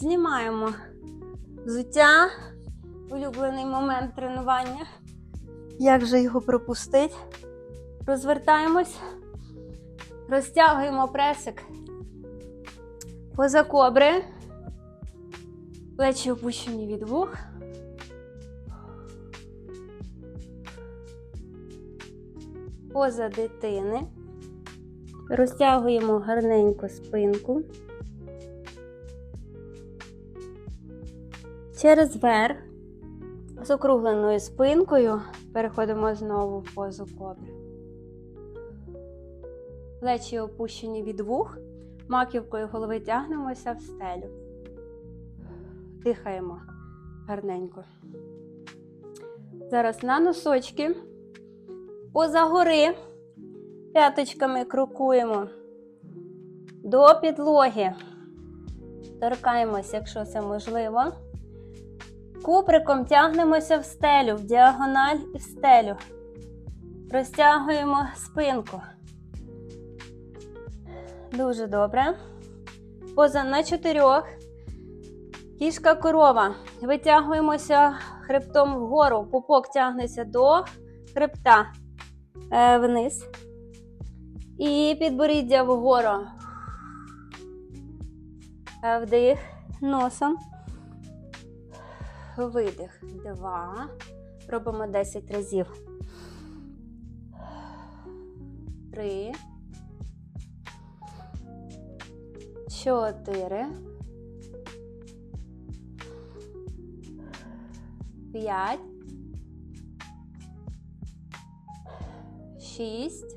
Знімаємо взуття. Улюблений момент тренування. Як же його пропустити? Розвертаємось, розтягуємо пресик. Поза кобри. Плечі опущені від вух. Поза дитини. Розтягуємо гарненько спинку. Через верх з округленою спинкою переходимо знову в позу кобри. Плечі опущені від вух, маківкою голови тягнемося в стелю. Дихаємо гарненько. Зараз на носочки. Поза гори п'яточками крокуємо до підлоги. Торкаємось, якщо це можливо. Куприком тягнемося в стелю, в діагональ і в стелю. Розтягуємо спинку. Дуже добре. Поза на чотирьох. Кішка корова. Витягуємося хребтом вгору. Пупок тягнеться до хребта е, вниз. І підборіддя вгору. Е, Вдих носом. Видих. Два. Робимо 10 разів. Три. Чотири. П'ять. Шість.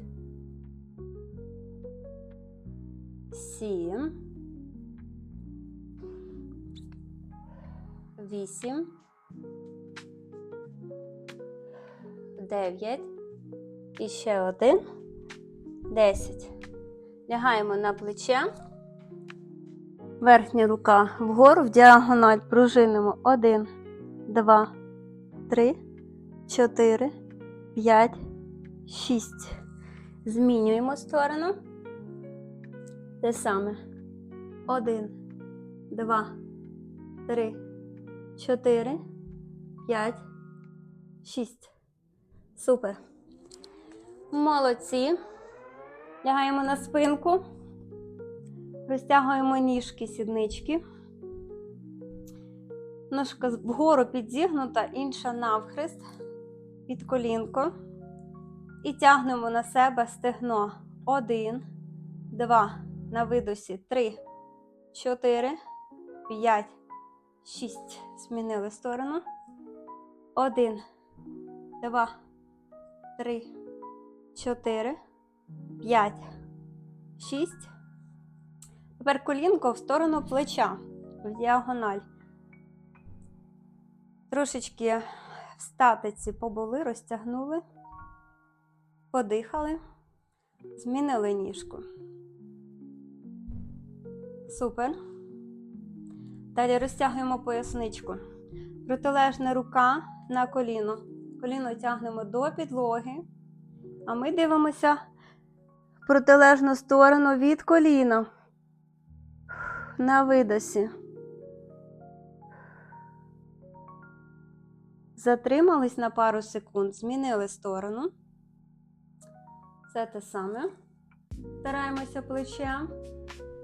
Сім. Вісім. Дев'ять. І ще один. Десять. Лягаємо на плече. Верхня рука вгору в діагональ пружинимо. Один, два, три, чотири, п'ять, шість. Змінюємо сторону. Те саме. Один, два, три, чотири, п'ять, шість. Супер. Молодці. Лягаємо на спинку. Розтягуємо ніжки, сіднички. Ножка вгору підзігнута, інша навхрест під колінко. І тягнемо на себе стегно. Один, два. На видосі. Три, чотири, п'ять, шість. Змінили сторону. Один, два, три, чотири, п'ять, шість. Тепер колінко в сторону плеча в діагональ. Трошечки в статиці побули, розтягнули, подихали, змінили ніжку. Супер. Далі розтягуємо поясничку. Протилежна рука на коліно. Коліно тягнемо до підлоги, а ми дивимося в протилежну сторону від коліна на видосі. Затримались на пару секунд, змінили сторону. Це те саме. Стараємося плечем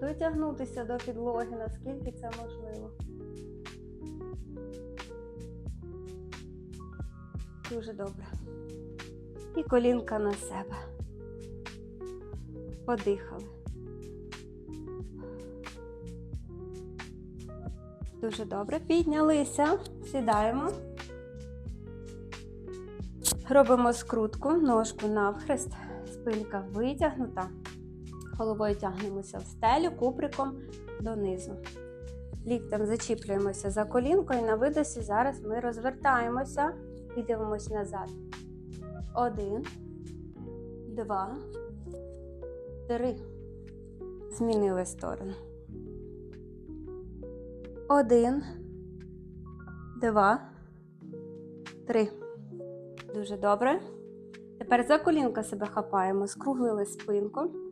дотягнутися до підлоги, наскільки це можливо. Дуже добре. І колінка на себе. Подихали. Дуже добре. Піднялися, сідаємо. Робимо скрутку, ножку навхрест, спинка витягнута. Головою тягнемося в стелю, куприком донизу. Ліктем зачіплюємося за колінко і на видосі зараз ми розвертаємося і дивимося назад. Один, два, три. Змінили сторону. Один, два, три. Дуже добре. Тепер за колінка себе хапаємо, скруглили спинку.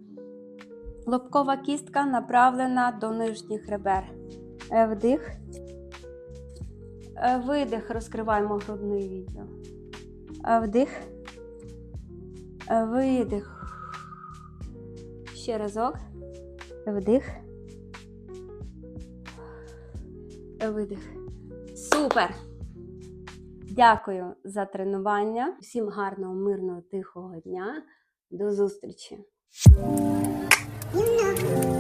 Лобкова кістка направлена до нижніх ребер. Е, Вдих. Е, Видих. Розкриваємо грудний відділ. Е, Вдих. Видих. Ще разок. Вдих. Видих. Супер! Дякую за тренування. Всім гарного, мирного, тихого дня. До зустрічі! No.